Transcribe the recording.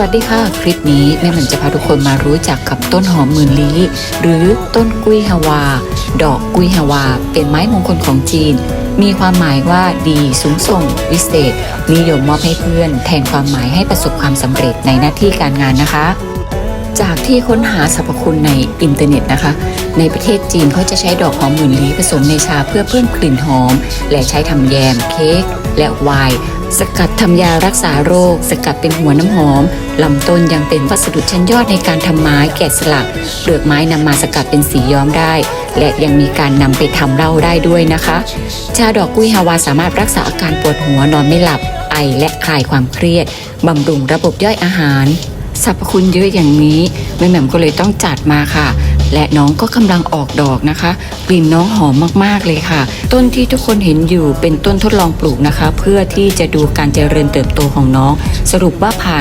วัสดีค่ะ คลิปนี้แม่หมันจะพาทุกคนมารู้จักกับต้นหอมหมื่นลี้ หรือต้นกุยฮาวา ดอกกุยฮาวา เป็นไม้มงคลของจีน มีความหมายว่าดีสูงส่ง วิเศษ นิยมมอบให้เพื่อน แทนความหมายให้ประสบความสำเร็จในหน้าที่การงานนะคะ จากที่ค้นหาสรรพคุณในอินเทอร์เน็ตนะคะ ในประเทศจีนเขาจะใช้ดอกหอมหมื่นลี้ผสมในชาเพื่อเพิ่มกลิ่นหอม และใช้ทำแยม เค้กและไวน์ สกัดทำยารักษาโรค สกัดเป็นหัวน้ำหอมลำต้นยังเป็นวัสดุชั้นยอดในการทำไม้แกะสลักเปลือกไม้นำมาสกัดเป็นสีย้อมได้ และยังมีการนำไปทำเหล้าได้ด้วยนะคะ ชาดอกกุ้ยฮาวาสามารถรักษาอาการปวดหัวนอนไม่หลับ ไอและคลายความเครียดบำรุงระบบย่อยอาหารสรรพคุณเยอะอย่างนี้แม่แหม่มก็เลยต้องจัดมาค่ะ และน้องก็กำลังออกดอกนะคะกลิ่นน้องหอมมากๆเลยค่ะ ต้นที่ทุกคนเห็นอยู่เป็นต้นทดลองปลูกนะคะ เพื่อที่จะดูการเจริญเติบโตของน้อง สรุปว่าผ่าน